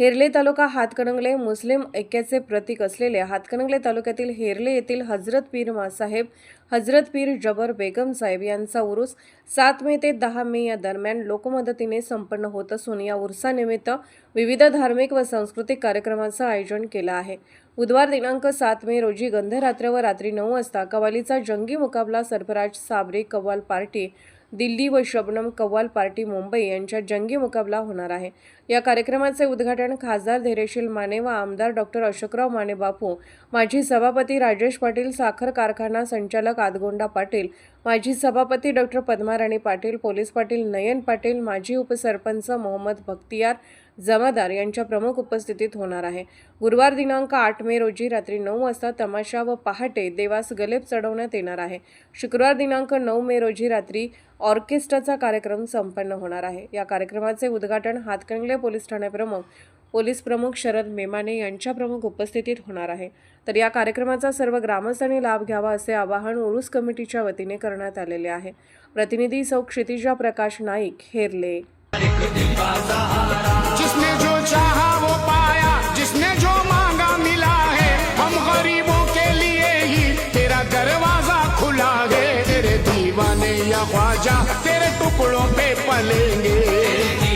हेरले तालुका हातकणंगले मुस्लिम ऐक्याचे प्रतीक असलेले हातकणंगले तालुक्यातील हेरले येथील हजरत पीर मासाहेब हजरत पीर जबर बेगम साहेब यांचा उरूस सात मे ते दहा मे या दरम्यान लोकमदतीने संपन्न होत असून या उर्सानिमित्त विविध धार्मिक व सांस्कृतिक कार्यक्रमाचं आयोजन केलं आहे. बुधवार दिनांक सात मे रोजी गंधरात्र व रात्री नऊ वाजता कवालीचा जंगी मुकाबला सरफराज साबरी कव्वाल पार्टी दिल्ली व शबनम कव्वाल पार्टी मुंबई यांच्यात जंगी मुकाबला होणार आहे. या कार्यक्रमाचे उद्घाटन खासदार धैर्यशील माने व आमदार डॉक्टर अशोकराव माने बापू माजी सभापती राजेश पाटील साखर कारखाना संचालक आदगोंडा पाटील माजी सभापती डॉक्टर पद्माराणी पाटील पोलीस पाटील नयन पाटील माजी उपसरपंच मोहम्मद भक्तियार जमादार यांच्या प्रमुख उपस्थितीत होणार आहे. गुरुवार दिनांक आठ मे रोजी रात्री नऊ वाजता तमाशा व पहाटे देवास गलेप चढवण्यात येणार आहे. शुक्रवार दिनांक नऊ मे रोजी रात्री ऑर्केस्ट्राचा कार्यक्रम संपन्न होणार आहे. या कार्यक्रमाचे उद्घाटन हातकणंगले पोलीस ठाणे प्रमुख पोलीस प्रमुख शरद मेमाने यांच्या प्रमुख उपस्थितीत होणार आहे. तर या कार्यक्रमाचा सर्व ग्रामस्थांनी लाभ घ्यावा असे आवाहन उरूस कमिटीच्या वतीने करण्यात आलेले आहे. प्रतिनिधी सौ क्षितिजा प्रकाश नाईक हेरले. ख्वाजा तेरे टुकड़ों पे पलेंगे।